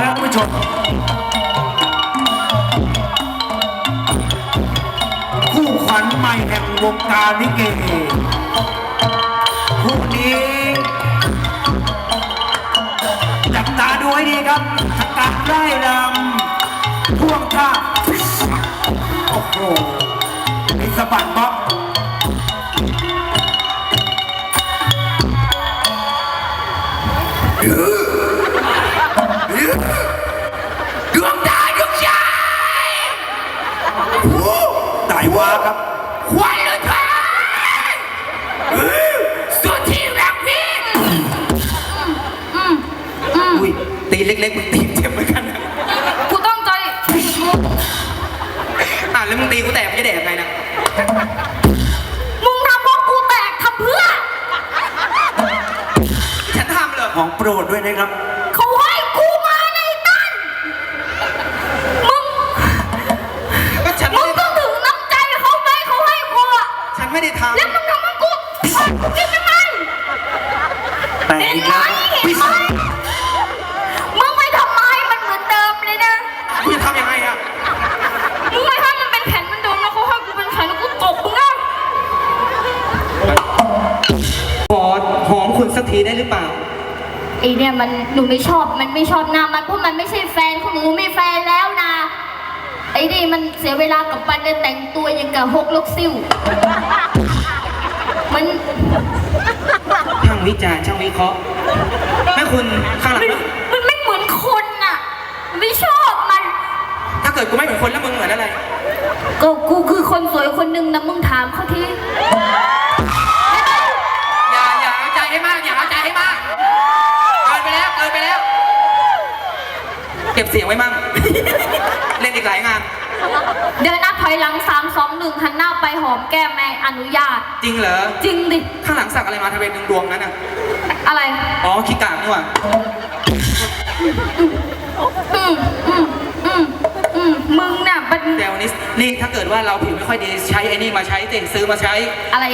ครับท่านผู้ชม คู่ขวัญใหม่แห่งวงการลิเกคู่นี้จับตาดูให้ดีครับทั้งการไล่ลำพ่วงท่าโอ้โหมีสะบัดบ๊อบ ไต่วาครับควันเลยเธอสุดที่รักพี่อุ้ยตีเล็กๆมึงตีเจ็บเหมือนกันนะกูต้องใจอะแล้วมึงตีกูแตกมึงจะแดกไงนะมึงทำพวกกูแตกทำเพื่อ ฉันทำเหรอของโปรดด้วยนะครับ อีกไหมแล้วเห็นไหมมึงไม่ทำไมมันเหมือนเดิมเลยนะำกูจะทำยังไงอะมึงไม่ให้มันเป็นแผ่นเหมันเดิมแล้วเขาให้กูเป็นแผ่นแล้วกูตบมึงนะขอหอมคุณสักทีได้หรือเปล่า ไอเนี่ยมันหนูไม่ชอบมันไม่ชอบหน้ามันเพราะมันไม่ใช่แฟนของหนูหนูมีแฟนแล้วนะไอ้นี่มันเสียเวลากับมันเลยแต่งตัวอย่างกับฮกลกซิ่วมันช่าง วิจารณ์ช่างวิเคราะห์แม่คุณข้างหลังมันนะมันไม่เหมือนคนน่ะไม่ชอบมัน ถ้าเกิดกูไม่เหมือนคนแล้วมึงเหมือนอะไร ก็กูคือคนสวยคนหนึ่งนะมึงถามเขาทีอย่าอย่าเอาใจให้มากอย่าเอาใจให้มากเกินไปแล้วเกินไปแล้ว เก็บเสียงไว้มั่งเล่นอีกหลายงาน เดินนับถอยหลังสามสองหนึ่งหันหน้าไปห อมแก้มแม่อนุญาต จริงเหรอ จริงดิ ข้างหลังสักอะไรมาทำไมดวงๆนั้นอะ อะไร อ๋อขี้กากนี่หว่าอืมอืมอืมอืมมึงน่ะเป็นเดวนิสนี่ถ้าเกิดว่าเราผิวไม่ค่อยดีใช้ไอ้นี่มาใช้เต่ซื้อมาใช้อะไร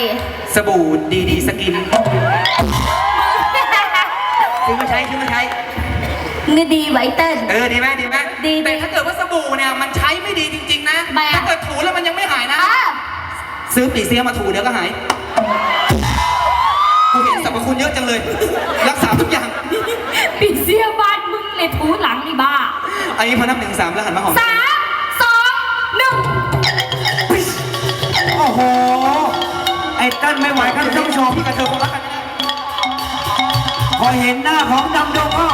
สบู่ดีดีสกินซื้อมาใช้ซื้อมาใช้เงดีไวเติ้ล เออดีไหมดีไหมดีแต่ถ้าเกิดว่าสบู่เนี่ยมันใช้ไม่ดีจริง ๆ นะทำไมอะ ถ้าเกิดถูแล้วมันยังไม่หายนะ อะ ซื้อปีเสียมาถูเดี๋ยวก็หาย กูเห็นสรรพคุณเยอะจังเลย รักษาทุกอย่าง ปีเสียบ้านมึงเลยถูหลังนี่บ้าอันนี้พอนับหนึ่งสามแล้วหันมาหอม สามสองหนึ่งโอ้โห ไอ้เต้นไม่ไหวครับท่านผู้ชมพี่กับเธอคงรักกันไม่ได้พอเห็นหน้าของดำดงก็